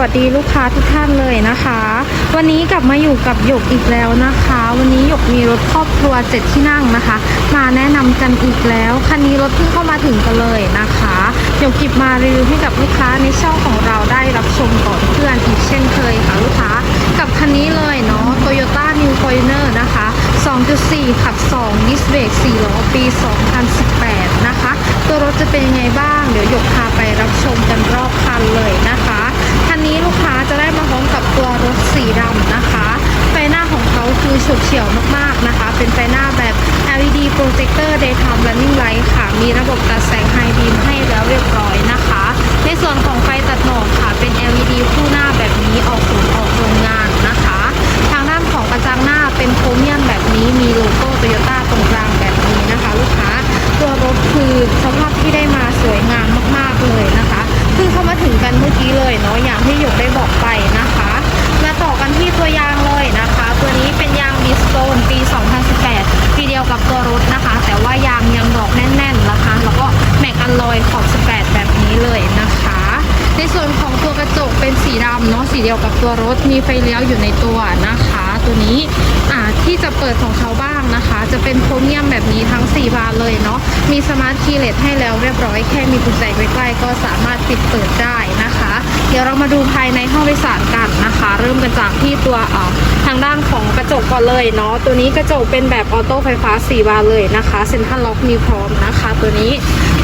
วัสดีลูกค้าทุกท่านเลยนะคะ วันนี้กลับมาอยู่กับหยกอีกแล้วนะคะ วันนี้หยกมีรถครอบครัวเจ็ดที่นั่งนะคะ มาแนะนำกันอีกแล้วคันนี้รถเพิ่งเข้ามาถึงกันเลยนะคะหยกกิบมารีวิวให้กับลูกค้าในช่องของเราได้รับชมก่อนเพื่อนอีกเช่นเคยค่ะลูกค้ากับคันนี้เลยเนาะ Toyota New Fortuner นะคะ 2.4 ขับ 2 ดิสเบรก4ล้อปี 2018 นะคะ ตัวรถจะเป็นยังไงบ้าง เดี๋ยวหยกพาไปรับชมกันรอบคันเลยนะคะ คันนี้ลูกค้าจะได้มาพร้อมกับตัวรถสีดำนะคะไฟหน้าของเขาคือฉกเฉียวมากๆนะคะ เป็นไฟหน้าแบบ LED Projector Daytime Running Light ค่ะ มีระบบตัดแสง High Beam ให้แล้วเรียบร้อยนะคะ ในส่วนของไฟตัดหมอกค่ะ เป็น LED คู่หน้าแบบนี้ออกศูนย์ออกโรงงานนะคะ ทางด้านของกระจังหน้าเป็นโครเมียมแบบนี้ มีโลโก้โตโยต้าตรงกลางแบบนี้นะคะ ลูกค้า ตัวรถคือสภาพที่ได้มาสวยงามมากๆเลยนะคะ พิ่งเข้ามาถึงกันเมื่อกี้เลยเนาะอย่างที่หยกได้บอกไปนะคะ มาต่อกันที่ตัวยางเลยนะคะ ตัวนี้เป็นยางบิสโตนปี 2018 ปีเดียวกับตัวรถนะคะ แต่ว่ายางยังดอกแน่นๆนะคะ แล้วก็แม็กอัลลอยขอบ 18 แบบนี้เลยนะคะ ในส่วนของตัวกระจกเป็นสีดำเนาะสีเดียวกับตัวรถมีไฟเลี้ยวอยู่ในตัวนะคะ ตัวนี้อ่าที่จะเปิดของเขาบ้างนะคะ จะเป็นโครเมียมแบบนี้ทั้ง 4 บานเลยเนาะมีสมาร์ทคีย์เลสให้แล้วเรียบร้อยแค่มีกุญแจใกล้ๆก็สามารถปิดเปิดได้นะคะ เดี๋ยวเรามาดูภายในห้องโดยสารกันนะคะ เริ่มกันจากที่ตัวอ่อทางด้านของกระจกก่อนเลยเนาะตัวนี้กระจกเป็นแบบออโต้ไฟฟ้า 4 บานเลยนะคะเซ็นทรัลล็อกมีพร้อมนะคะ ตัวนี้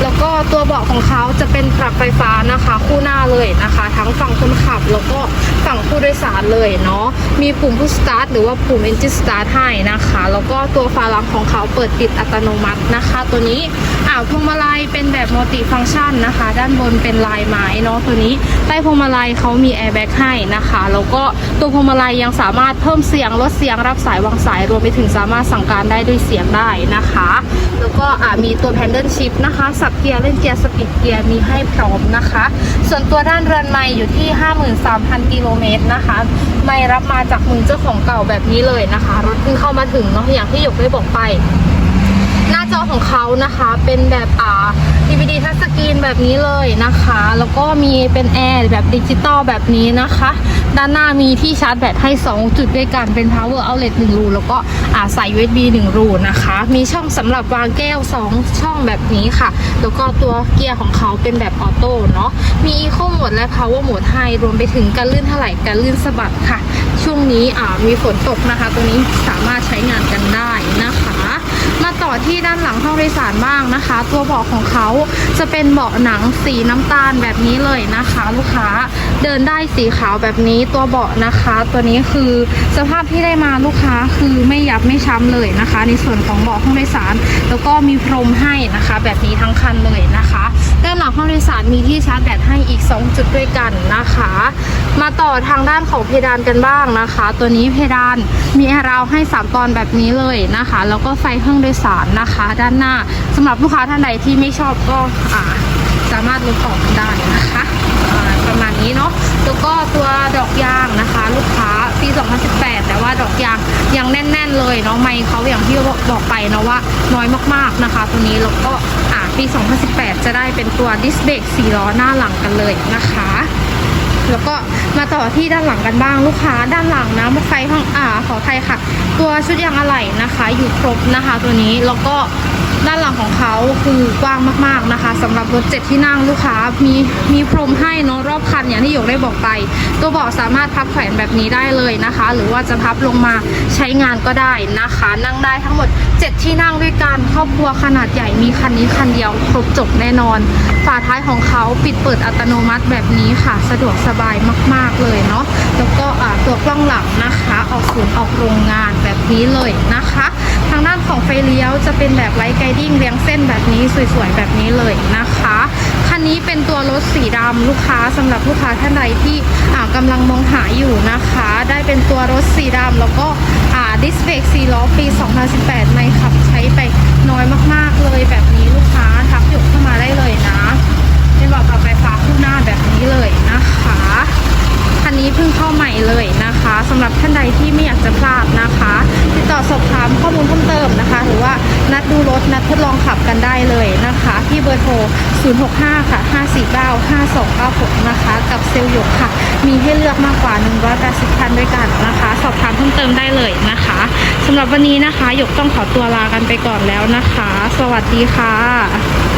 แล้วก็ตัวเบาะของเขาจะเป็นปรับไฟฟ้านะคะ คู่หน้าเลยนะคะ ทั้งฝั่งคนขับแล้วก็ฝั่งผู้โดยสารเลยเนาะมีปุ่มพุชสตาร์ทหรือว่าปุ่ม engine start ให้นะคะ แล้วก็ตัวฝาหลังของเขาเปิดปิดอัตโนมัตินะคะ ตัวนี้อ่าวพวงมาลัยเป็นแบบมัลติฟัง c t ชันนะคะ ด้านบนเป็นลายไม้เนาะตัวนี้ใต้พวงมาลัยเขามีแอร์แบ็กให้นะคะแล้วก็ตัวพวงมาลัยยังสามารถเพิ่มเสียงลดเสียงรับสายวางสายรวมไปถึงสามารถสั่งการได้ด้วยเสียงได้นะคะ แล้วก็อ่ามีตัวแพนเดิลชิพนะคะสับเกียร์เล่นเกียร์สปีดเกียร์มีให้พร้อมนะคะ ส่วนตัวด้านเรือนไม้อยู่ที่ 53,000 กิโลเมตรนะคะไม่รับมาจากมือเจ้าของเก่าแบบนี้เลยนะคะ รถเพิ่งเข้ามาถึงเนาะอย่างที่หยกได้บอกไป หน้าจอของเขานะคะเป็นแบบอ่า DVD ทัชสกรีนแบบนี้เลยนะคะ แล้วก็มีเป็นแอร์แบบดิจิตอลแบบนี้นะคะ ด้านหน้ามีที่ชาร์จแบตให้ 2 จุดด้วยกันเป็น power outlet 1รูแล้วก็อ่าใส่ USB 1รูนะคะ มีช่องสำหรับวางแก้ว 2 ช่องแบบนี้ค่ะ แล้วก็ตัวเกียร์ของเขาเป็นแบบออโต้เนาะมี Eco Mode และ Power Mode ให้รวมไปถึงการลื่นถลายการลื่นสะบัดค่ะ ช่วงนี้อ่ามีฝนตกนะคะตัวนี้สามารถใช้งานกันได้นะคะ มาต่อที่ด้านหลังห้องโดยสารบ้างนะคะ ตัวเบาะของเขาจะเป็นเบาะหนังสีน้ำตาลแบบนี้เลยนะคะ ลูกค้าเดินได้สีขาวแบบนี้ตัวเบาะนะคะ ตัวนี้คือสภาพที่ได้มาลูกค้าคือไม่ยับไม่ช้ำเลยนะคะ ในส่วนของเบาะห้องโดยสาร แล้วก็มีพรมให้นะคะ แบบนี้ทั้งคันเลยนะคะด้านหลังห้องโดยสารมีที่ชาร์จแบตให้อีก 2 จุดด้วยกันนะคะ มาต่อทางด้านของเพดานกันบ้างนะคะ ตัวนี้เพดานมีแอร์ราวให้ 3 ตอนแบบนี้เลยนะคะ แล้วก็ไฟเครื่องโดยสารนะคะ ด้านหน้าสำหรับลูกค้าท่านใดที่ไม่ชอบก็อ่าามารถลดออกได้นะคะประมาณนี้เนาะแล้วก็ตัวดอกยางนะคะ ลูกค้าปี 2018 แต่ว่าดอกยางยังแน่น ๆ เลยเนาะไม่เขาอย่างที่บอกไปเนาะว่าน้อยมากๆนะคะ ตัวนี้แล้วก็อ่าปี 2018 จะได้เป็นตัวดิสเบรก4ล้อหน้าหลังกันเลยนะคะแล้วก็มาต่อที่ด้านหลังกันบ้างลูกค้าด้านหลังนะไฟห้องอ่าขอไทยค่ะ ตัวชุดยางอะไหล่นะคะ อยู่ครบนะคะ ตัวนี้แล้วก็ ด้านหลังของเขาคือกว้างมากๆนะคะสำหรับรถเจ็ดที่นั่งลูกค้ามีมีพรมให้เนอะรอบคันอย่างที่หยกได้บอกไป ตัวเบาะสามารถพับแขวนแบบนี้ได้เลยนะคะ หรือว่าจะพับลงมาใช้งานก็ได้นะคะ นั่งได้ทั้งหมด 7 ที่นั่งด้วยกันครอบครัวขนาดใหญ่มีคันนี้คันเดียวครบจบแน่นอน ฝาท้ายของเขาปิดเปิดอัตโนมัติแบบนี้ค่ะ สะดวกสบายมาก ๆเลยเนาะแล้วก็ตัวกล้องหลังนะคะ ออกศูนย์ออกโรงงานแบบนี้เลยนะคะ ทางด้านของไฟเลี้ยวจะเป็นแบบไลท์ไกดิ้งเรียงเส้นแบบนี้สวยๆแบบนี้เลยนะคะคันนี้เป็นตัวรถสีดำลูกค้าสำหรับลูกค้าท่านใดที่อ่ากำลังมองหาอยู่นะคะ ได้เป็นตัวรถสีดำแล้วก็อ่าดิสเบรกสีล้อปี 2018 ไม่ขับใช้ไปน้อยมากๆ นัดทดลองขับกันได้เลยนะคะที่ที่เบอร์โทร 065 ค่ะ 549 5296 นะคะ กับเซลล์หยกค่ะ มีให้เลือกมากกว่า 180คันด้วยกันนะคะ สอบถามเพิ่มเติมได้เลยนะคะสำหรับวันนี้นะคะหยกต้องขอตัวลากันไปก่อนแล้วนะคะ สวัสดีค่ะ